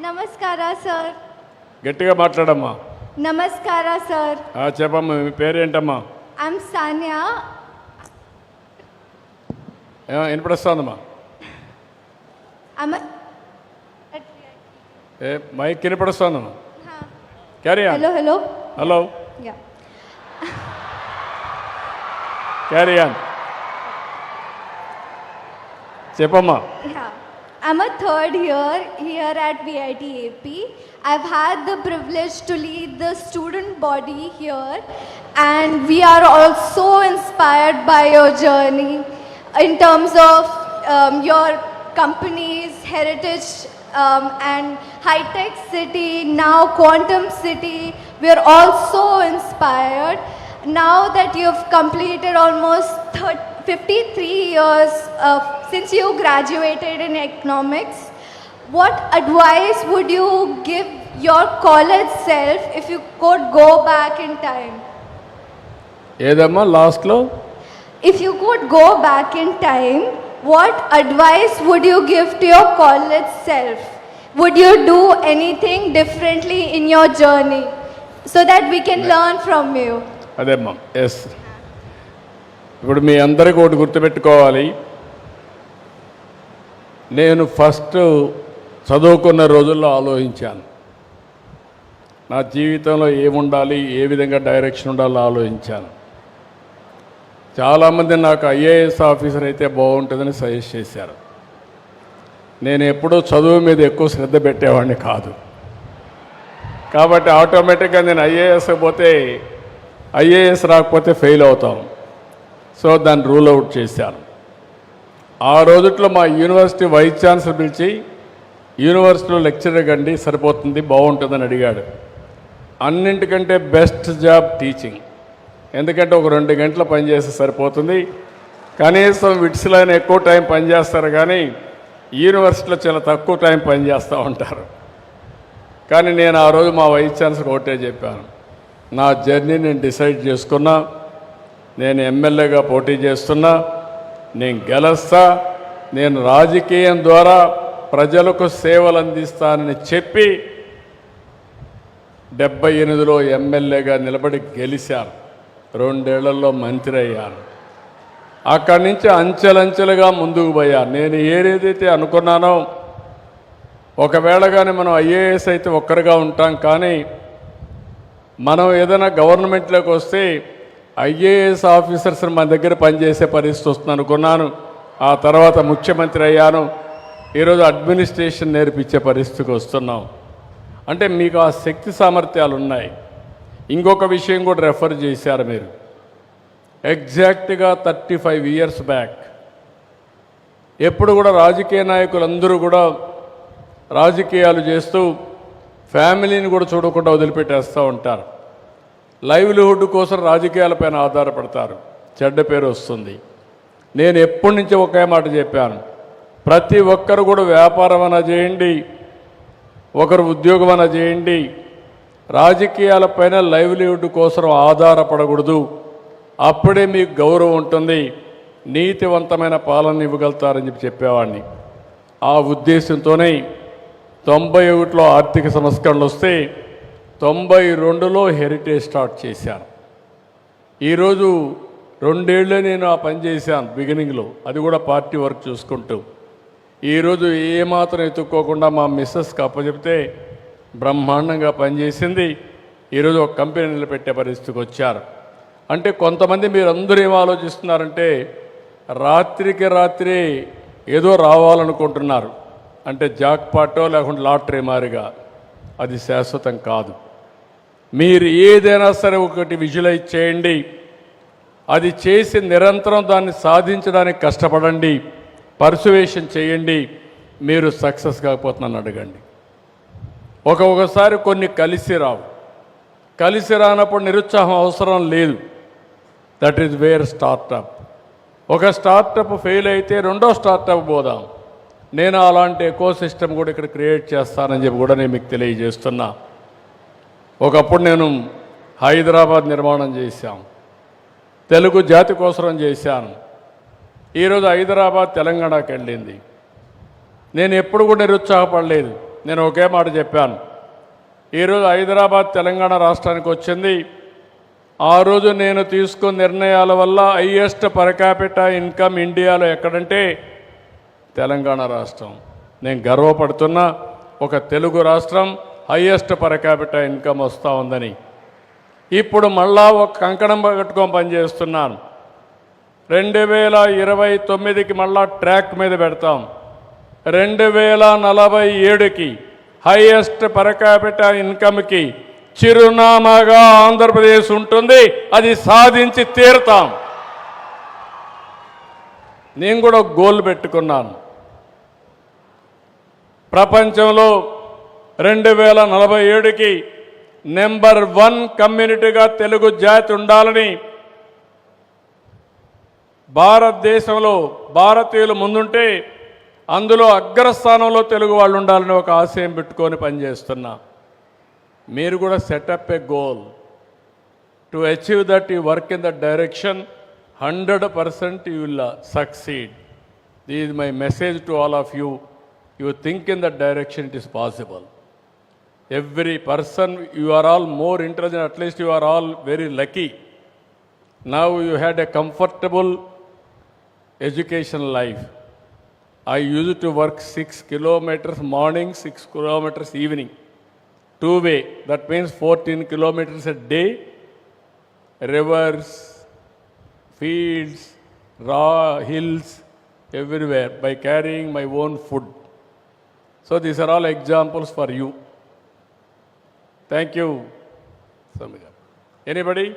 నమస్కార సార్. గట్టిగా మాట్లాడమ్మా. నమస్కార సార్. చెప్పమ్మా మీ పేరేంటమ్మా? ఐమ్ సానియా. వినపడిస్తుందమ్మా? ఏ మైక్ వినపడిస్తుందమ్మా? క్యారీ హలో హలో హలో క్యారీ చెప్పమ్మా. I'm a third year here at VIT AP. I've had the privilege to lead the student body here, and we are also inspired by your journey in terms of um, your company's heritage um, and high tech city, now quantum city. We're also inspired now that you've completed almost 53 years uh, since you graduated in economics, what advice would you give your college self if you could go back in time? ఏదమ్మా లాస్ట్లో If you could go back in time, what advice would you give to your college self? Would you do anything differently in your journey so that we can learn from you? అదేమ్మా yes ఇప్పుడు మీ అందరికీ ఒకటి గుర్తుపెట్టుకోవాలి నేను first చదువుకున్న రోజుల్లో ఆలోచించాను. నా జీవితంలో ఏముండాలి ఏ విధంగా డైరెక్షన్ ఉండాలో ఆలోచించాను. చాలామంది నాకు ఐఏఎస్ ఆఫీసర్ అయితే బాగుంటుందని సజెస్ట్ చేశారు. నేను ఎప్పుడూ చదువు మీద ఎక్కువ శ్రద్ధ పెట్టేవాడిని కాదు. కాబట్టి ఆటోమేటిక్గా నేను ఐఏఎస్ పోతే ఐఏఎస్ రాకపోతే ఫెయిల్ అవుతాం. సో దాన్ని రూల్ అవుట్ చేశాను. ఆ రోజుట్లో మా యూనివర్సిటీ వైస్ ఛాన్సలర్ పిలిచి యూనివర్సిటీలో లెక్చరర్ కండి సరిపోతుంది బాగుంటుందని అడిగాడు. అన్నింటికంటే బెస్ట్ జాబ్ టీచింగ్. ఎందుకంటే ఒక రెండు గంటలు పనిచేస్తే సరిపోతుంది. కనీసం విట్స్లో ఎక్కువ టైం పనిచేస్తారు కానీ యూనివర్సిటీలో చాలా తక్కువ టైం పనిచేస్తూ ఉంటారు. కానీ నేను ఆ రోజు మా వైస్ ఛాన్సలర్ ఒకటే చెప్పాను. నా జర్నీ నేను డిసైడ్ చేసుకున్నా నేను ఎమ్మెల్యేగా పోటీ చేస్తున్నా నేను గెలుస్తా నేను రాజకీయం ద్వారా ప్రజలకు సేవలు అందిస్తానని చెప్పి డెబ్బై ఎనిమిదిలో ఎమ్మెల్యేగా నిలబడి గెలిచారు రెండేళ్ళలో మంత్రి అయ్యాను అక్కడి నుంచి అంచెలంచెలుగా ముందుకు పోయారు. నేను ఏదేదైతే అనుకున్నానో ఒకవేళ కానీ మనం ఐఏఎస్ అయితే ఒక్కరుగా ఉంటాం కానీ మనం ఏదైనా గవర్నమెంట్లోకి వస్తే ఐఏఎస్ ఆఫీసర్స్ మన దగ్గర పనిచేసే పరిస్థితి వస్తుంది అనుకున్నాను. ఆ తర్వాత ముఖ్యమంత్రి అయ్యాను. ఈరోజు అడ్మినిస్ట్రేషన్ నేర్పించే పరిస్థితికి వస్తున్నాం. అంటే మీకు ఆ శక్తి సామర్థ్యాలు ఉన్నాయి. ఇంకొక విషయం కూడా రెఫర్ చేశారు మీరు. ఎగ్జాక్ట్గా థర్టీ ఫైవ్ ఇయర్స్ బ్యాక్ ఎప్పుడు కూడా రాజకీయ నాయకులందరూ కూడా రాజకీయాలు చేస్తూ ఫ్యామిలీని కూడా చూడకుండా వదిలిపెట్టేస్తూ ఉంటారు. లైవ్లీహుడ్ కోసం రాజకీయాలపైన ఆధారపడతారు. చెడ్డ పేరు వస్తుంది. నేను ఎప్పటి నుంచి ఒకే మాట చెప్పాను. ప్రతి ఒక్కరు కూడా వ్యాపారం అన చేయండి. ఒకరు ఉద్యోగం అన చేయండి. రాజకీయాలపైన లైవ్లీహుడ్ కోసం ఆధారపడకూడదు. అప్పుడే మీకు గౌరవం ఉంటుంది. నీతివంతమైన పాలన ఇవ్వగలుగుతారని చెప్పి చెప్పేవాడిని. ఆ ఉద్దేశంతోనే తొంభై ఒకటిలో ఆర్థిక సంస్కరణలు వస్తే తొంభై రెండులో హెరిటేజ్ స్టార్ట్ చేశాను. ఈరోజు రెండేళ్ళు నేను ఆ పని చేశాను బిగినింగ్లో అది కూడా పార్టీ వర్క్ చూసుకుంటూ. ఈరోజు ఏమాత్రం ఎత్తుక్కోకుండా మా మిస్సెస్కి అప్పచెప్తే బ్రహ్మాండంగా పనిచేసింది ఈరోజు ఒక కంపెనీ నిలబెట్టే పరిస్థితికి వచ్చారు. అంటే కొంతమంది మీరందరూ ఏం ఆలోచిస్తున్నారంటే రాత్రికి రాత్రి ఏదో రావాలనుకుంటున్నారు. అంటే జాక్ పాటో లేకుంటే లాటరీ మారిగా. అది శాశ్వతం కాదు. మీరు ఏదైనా సరే ఒకటి విజువలైజ్ చేయండి. అది చేసి నిరంతరం దాన్ని సాధించడానికి కష్టపడండి. పర్సువేషన్ చేయండి. మీరు సక్సెస్ కాకపోతున్నాను అడగండి. ఒక ఒకసారి కొన్ని కలిసి రావు. కలిసి రానప్పుడు నిరుత్సాహం అవసరం లేదు. దట్ ఈజ్ వేర్ స్టార్టప్ ఒక స్టార్టప్ ఫెయిల్ అయితే రెండో స్టార్టప్ పోదాం. నేను అలాంటి ఎకో సిస్టమ్ కూడా ఇక్కడ క్రియేట్ చేస్తానని చెప్పి కూడా నేను మీకు తెలియజేస్తున్నా. ఒకప్పుడు నేను హైదరాబాద్ నిర్మాణం చేశాం. తెలుగు జాతి కోసం చేశాను. ఈరోజు హైదరాబాద్ తెలంగాణకి వెళ్ళింది. నేను ఎప్పుడు కూడా నిరుత్సాహపడలేదు. నేను ఒకే మాట చెప్పాను. ఈరోజు హైదరాబాద్ తెలంగాణ రాష్ట్రానికి వచ్చింది. ఆ రోజు నేను తీసుకున్న నిర్ణయాల వల్ల హైయెస్ట్ పరకాపిట ఇన్కమ్ ఇండియాలో ఎక్కడంటే తెలంగాణ రాష్ట్రం. నేను గర్వపడుతున్న ఒక తెలుగు రాష్ట్రం. హైయెస్ట్ పరకాపిట ఇన్కమ్ వస్తూ ఉందని. ఇప్పుడు మళ్ళా ఒక కంకణం కట్టుకొని పనిచేస్తున్నాను రెండు వేల ఇరవై తొమ్మిదికి మళ్ళా ట్రాక్ మీద పెడతాం. రెండు వేల నలభై ఏడుకి హైయెస్ట్ పరకాపిట ఇన్కమ్కి చిరునామాగా ఆంధ్రప్రదేశ్ ఉంటుంది. అది సాధించి తీరుతాం. నేను కూడా గోల్ పెట్టుకున్నాను. ప్రపంచంలో రెండు వేల నలభై ఏడుకి నెంబర్ వన్ కమ్యూనిటీగా తెలుగు జాతి ఉండాలని భారతదేశంలో భారతీయులు ముందుంటే అందులో అగ్రస్థానంలో తెలుగు వాళ్ళు ఉండాలని ఒక ఆశయం పెట్టుకొని పనిచేస్తున్నా. మీరు కూడా setup a goal to achieve that you work in that direction hundred percent you will succeed these my message to all of you you think in that direction it is possible every person, you are all more intelligent, at least you are all very lucky. Now you had a comfortable education life. I used to work six kilometers morning, six kilometers evening. Two way, that means 14 kilometers a day. Rivers, fields, raw hills, everywhere by carrying my own food. So these are all examples for you. Thank you. Anybody?